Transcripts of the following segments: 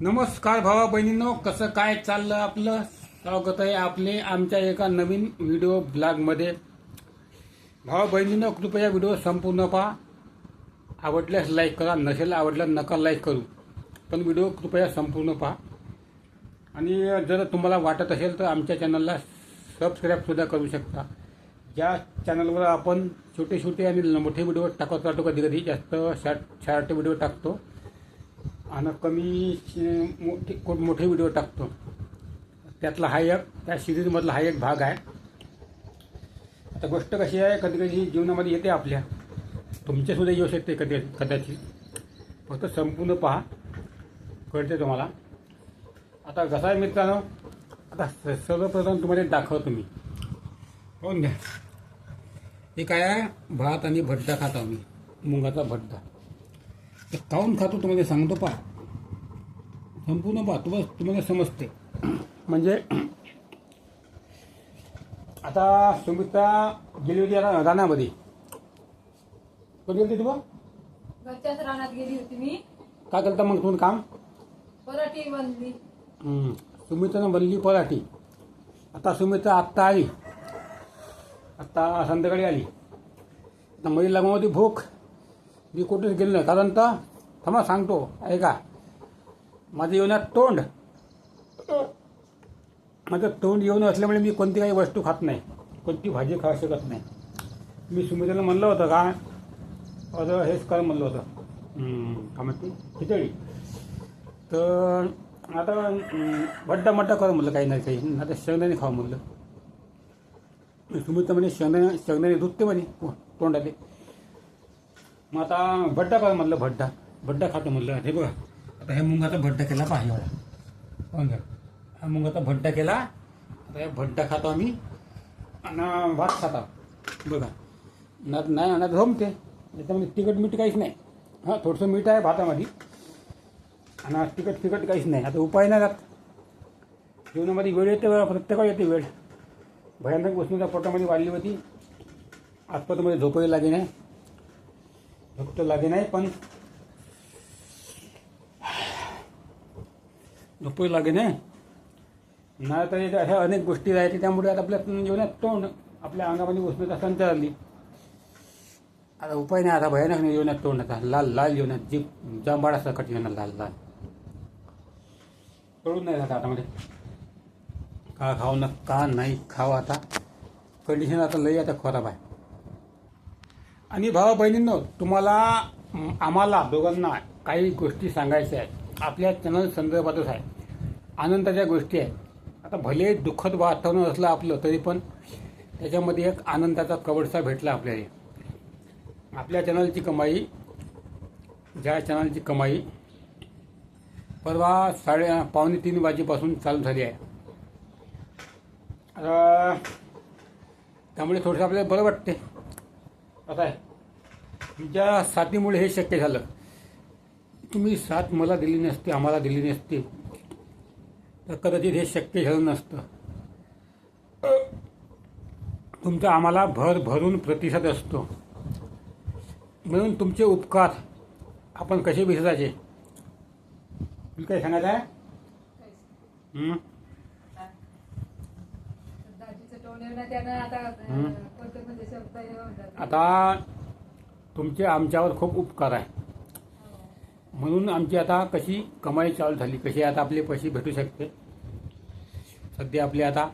नमस्कार भावा बहिणींनो कसं काय चाललं आपलं? स्वागत आहे आपले आमच्या एका नवीन व्हिडिओ ब्लॉगमध्ये भावा बहिणींनो कृपया व्हिडिओ संपूर्ण पहा. आवडल्यास लाईक करा नसेल आवडल्यास नका लाईक करू. पण व्हिडिओ कृपया संपूर्ण पहा. आणि जर तुम्हाला वाटत असेल तर आमच्या चॅनलला सबस्क्राईबसुद्धा करू शकता. ज्या चॅनलवर आपण छोटे छोटे आणि मोठे व्हिडिओ टाकत राहतो. कधी कधी जास्त शॉर्ट शॉर्ट व्हिडिओ टाकतो. आणि कमी मोठे मोठे व्हिडिओ टाकतो. त्यातला हा एक त्या सिरीजमधला हा एक भाग आहे. आता गोष्ट कशी आहे कधी कधी जीवनामध्ये येते आपल्या. तुमच्यासुद्धा येऊ शकते कधी कदाचित. फक्त संपूर्ण पहा. कळते तुम्हाला. आता कसं आहे मित्रांनो आता सर्वप्रथम तुम्हाला दाखवतो मी. हो, पाहून घ्या हे काय आहे? भात आणि भट्टा खात मी मुंगाचा भट्टा. ते काऊन खातो तुम्हाला सांगतो पहा. संपूर्ण पहा तुम्हाला तुम्हाला समजते. म्हणजे आता सुमित्रा गेली होती आता रानामध्ये. कधी गेली होती बा? घरच्याच रानात गेली होती मी. काय करता मग तुम्ही काम? पराठी बनली. हम्म. सुमित्रानं बनली पराठी. आता सुमित्रा आत्ता आली. आत्ता संध्याकाळी आली. आता मध्ये लागून होती भूक. मी कुठेच गेलो नाही. कारण तर थांबा सांगतो. ऐका. माझं येऊनात तोंड. माझं तोंड येऊन असल्यामुळे मी कोणती काही वस्तू खात नाही. कोणती भाजी खाऊ शकत नाही. मी सुमित्राला म्हणलं होतं का? असं हेच कर म्हणलं होतं. का काय म्हणते? खिचडी. तर आता बड्डा मड्डा कर म्हणलं काही नाही काही. आता शेंगदाणे खाऊ म्हणलं. तुम्ही म्हणे शेंगदाणे शेंगदाणे धुतते म्हणे. तोंडाले. मग आता भड्डा पाहिजे म्हटलं भड्डा भड्डा खातो म्हटलं. हे बघा. आता हे मुंगाचा भड्डा केला पाहिजे मला पाहून हा मुंगाचा भड्डा केला. आता हे भड्डा खातो आम्ही. आणि भात खाता. बघा. ना नाही आणत जमते त्याच्यामध्ये तिखट मीठ काहीच नाही. हां थोडंसं मीठ आहे भातामध्ये. आणि तिखट तिखट काहीच नाही. आता उपाय नाही जात जीवनामध्ये वेळ येते वेळ प्रत्येक येते वेळ. भयानक उष्णता पोटामध्ये वाढली होती. आजपर्यंत झोपही लागे नाही. झोप लागे नाही पण झोपही लागे नाही. नाही तर अशा अनेक गोष्टी आहेत त्यामुळे आता आपल्या जीवनात तोंड आपल्या अंगामध्ये उष्णता संचार आली. आता उपाय नाही आता भयानक नाही जीवनात तोंड आता लाल लाल जीवनात जीप जांबाळा सकट येणार लाल लाल. कळून नाही आता आतामध्ये. का खाऊ ना का नाही खाऊ आता. कंडिशन आता लई आता खराब आहे. आणि भावा बहिणींनो तुम्हाला आम्हाला दोघांना काही गोष्टी सांगायच्या आहेत. आपल्या चॅनल संदर्भातच आहे. आनंदाच्या गोष्टी आहेत. आता भले दुःखद वातावरण असलं आपलं तरी पण त्याच्यामध्ये एक आनंदाचा कवडसा भेटला आपल्याला. आपल्या चॅनलची कमाई ज्या चॅनलची कमाई परवा साडे पावणे तीन वाजेपासून चालू झाली आहे. आता त्यामुळे थोडंसं आपल्याला बरं वाटते आता आहे तुमच्या साथीमुळे हे शक्य झालं. तुम्ही साथ मला दिली नसती आम्हाला दिली नसती. तर कदाचित हे शक्य झालं नसतं. तुमचा आम्हाला भर भरून प्रतिसाद असतो. म्हणून तुमचे उपकार आपण कसे विसरायचे काय सांगायचं आहे हं? दाजीचं तोंड येऊन त्यानं आता तुमचे आमच्यावर खूप उपकार आहे. म्हणून आमची आता कशी कमाई चालू झाली कशी आता आपले पैसे भेटू शकते. सध्या आपले आता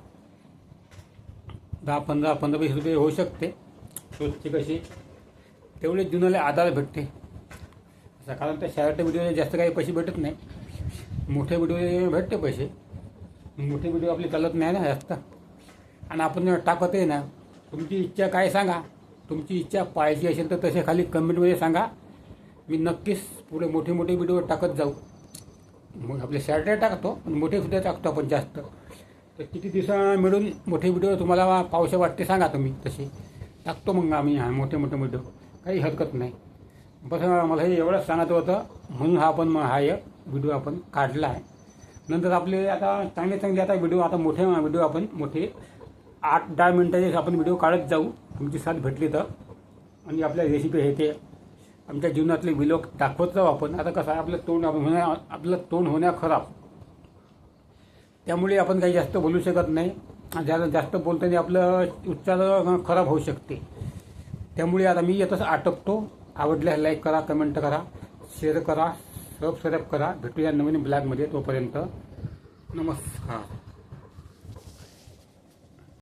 दहा पंधरा पंधरा वीस रुपये होऊ शकते. रोजची कशी तेवढे जुन्याला आधार भेटते. असं कारण त्या शॉर्ट व्हिडिओ जास्त काही पैसे भेटत नाही. मोठे व्हिडिओ भेटते पैसे. मोठे व्हिडिओ आपले चालत नाही ना जास्त. आणि आपण टाकत आहे ना तुमची इच्छा काय सांगा? तुमची इच्छा पाहायची असेल तर तसे खाली कमेंटमध्ये सांगा. मी नक्कीच पुढे मोठे मोठे व्हिडिओ टाकत जाऊ. मग आपले शॉर्ट टाकतो पण मोठे सुद्धा टाकतो आपण जास्त. तर किती दिवसा मिळून मोठे व्हिडिओ तुम्हाला पावसे वाटते सांगा तुम्ही तसे. टाकतो मग आम्ही हा मोठे मोठे व्हिडिओ काही हरकत नाही. बस मला हे एवढंच सांगायचं होतं. म्हणून हा आपण हा एक व्हिडिओ आपण काढला आहे. नंतर आपले आता चांगले चांगले आता व्हिडिओ आता मोठे व्हिडिओ आपण मोठे आठ दहा मिनटाचे आपण व्हिडिओ काढत जाऊ. तुमची साथ भेटली तर. आणि आपल्या रेसिपी हे ते आमच्या जीवनातले विलोक दाखवत जाऊ आपण. आता कसं आहे आपलं तोंड होण्या आपलं तोंड होण्या खराब. त्यामुळे आपण काही जास्त बोलू शकत नाही. ज्यादा जास्त बोलताना आपलं उच्चार खराब होऊ शकते. त्यामुळे आता मी येतच आटपतो. आवडल्यास लाईक करा कमेंट करा शेअर करा सबस्क्राईब करा. भेटूया नवीन ब्लॅगमध्ये तोपर्यंत. नमस्कार.